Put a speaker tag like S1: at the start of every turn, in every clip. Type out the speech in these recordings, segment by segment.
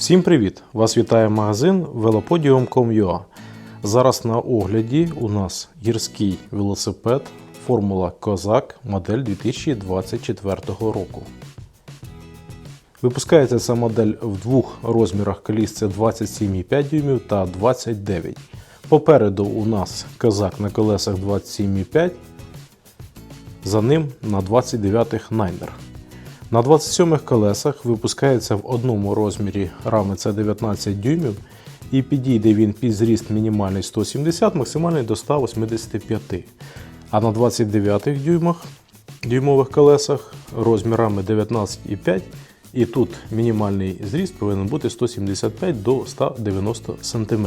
S1: Всім привіт! Вас вітає магазин velopodium.com.ua Зараз на огляді у нас гірський велосипед Формула Козак модель 2024 року. Випускається ця модель в двох розмірах коліс це 27,5 дюймів та 29. Попереду у нас козак на колесах 27,5, за ним на 29-х Найнер. На 27 колесах випускається в одному розмірі рами це 19 дюймів і підійде він під зріст мінімальний 170, максимальний до 185. А на 29 дюймах дюймових колесах розмірами 19,5 і тут мінімальний зріст повинен бути 175 до 190 см.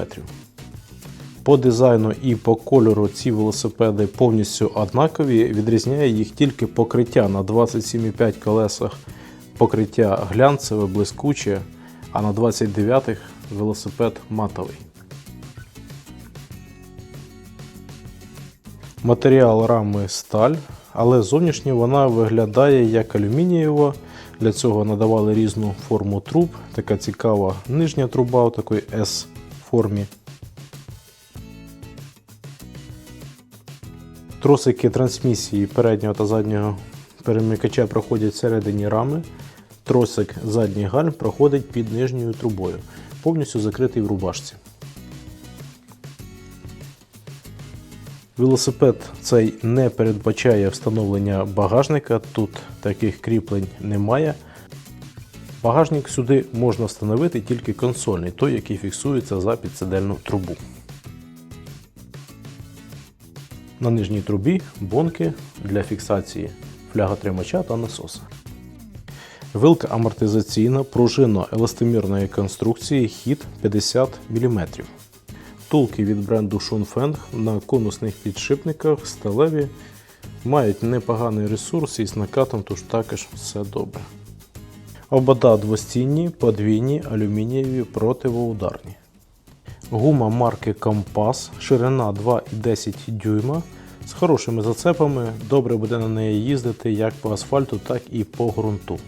S1: По дизайну і по кольору ці велосипеди повністю однакові. Відрізняє їх тільки покриття на 27,5 колесах покриття глянцеве, блискуче, а на 29-х велосипед матовий. Матеріал рами сталь, але зовнішньо вона виглядає як алюмінієва. Для цього надавали різну форму труб. Така цікава нижня труба у такої S Тросики трансмісії переднього та заднього перемикача проходять всередині рами. Тросик задній гальм проходить під нижньою трубою, повністю закритий в рубашці. Велосипед цей не передбачає встановлення багажника, тут таких кріплень немає. Багажник сюди можна встановити тільки консольний, той, який фіксується за підсидельну трубу. На нижній трубі бонки для фіксації фляготримача та насоса. Вилка амортизаційна пружинно-еластомірної конструкції хід 50 мм. Втулки від бренду Schonfeng на конусних підшипниках сталеві мають непоганий ресурс із накатом, тож також все добре. Обода двостінні, подвійні, алюмінієві противоударні. Гума марки Компас, ширина 2,10 дюйма з хорошими зацепами. Добре буде на неї їздити як по асфальту, так і по ґрунту.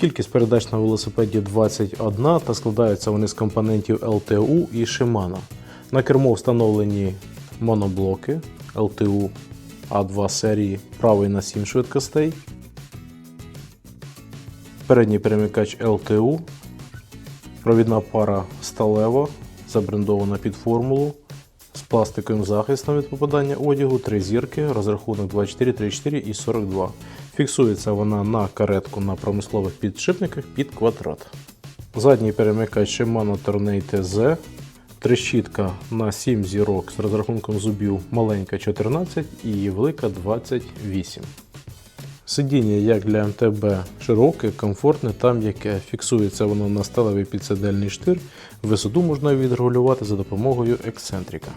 S1: Кількість передач на велосипеді 21 та складаються вони з компонентів LTU і Shimano. На кермо встановлені моноблоки LTU A2 серії правий на 7 швидкостей. Передній перемикач LTU, провідна пара сталева, забрендована під формулу. З пластиковим захистом від попадання одягу, три зірки, розрахунок 24, 34 і 42. Фіксується вона на каретку на промислових підшипниках під квадрат. Задній перемикач Shimano Tornado TZ, трещітка на 7 зірок з розрахунком зубів маленька 14 і велика 28. Сидіння як для МТБ широке, комфортне та м'яке. Фіксується воно на сталевий підсидельний штир. Висоту можна відрегулювати за допомогою ексцентрика.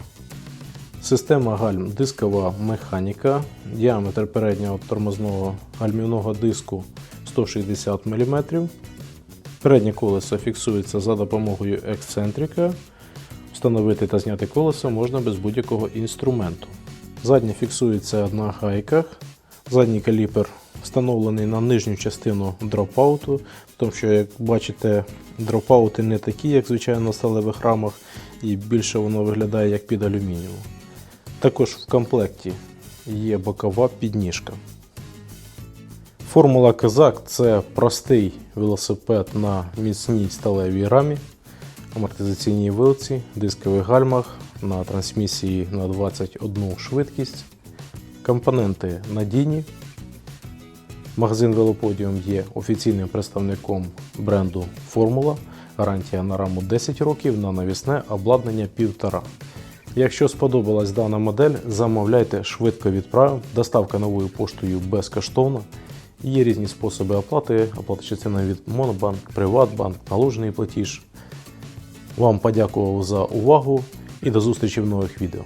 S1: Система гальм дискова механіка. Діаметр переднього тормозного гальмівного диску 160 мм. Переднє колесо фіксується за допомогою ексцентрика. Встановити та зняти колесо можна без будь-якого інструменту. Заднє фіксується на гайках. Задній каліпер встановлений на нижню частину дропауту, тому що, як бачите, дропаути не такі, як звичайно на сталевих рамах, і більше воно виглядає як під алюмінієву. Також в комплекті є бокова підніжка. Формула Козак це простий велосипед на міцній сталевій рамі, амортизаційній вилці, дискових гальмах на трансмісії на 21 швидкість. Компоненти надійні. Магазин Велоподіум є офіційним представником бренду Формула. Гарантія на раму 10 років, на навісне обладнання 1,5. Якщо сподобалась дана модель, замовляйте швидко відправ. Доставка новою поштою безкоштовна. Є різні способи оплати, оплата частина від Монобанк, Приватбанк, наложений платіж. Вам подякував за увагу і до зустрічі в нових відео.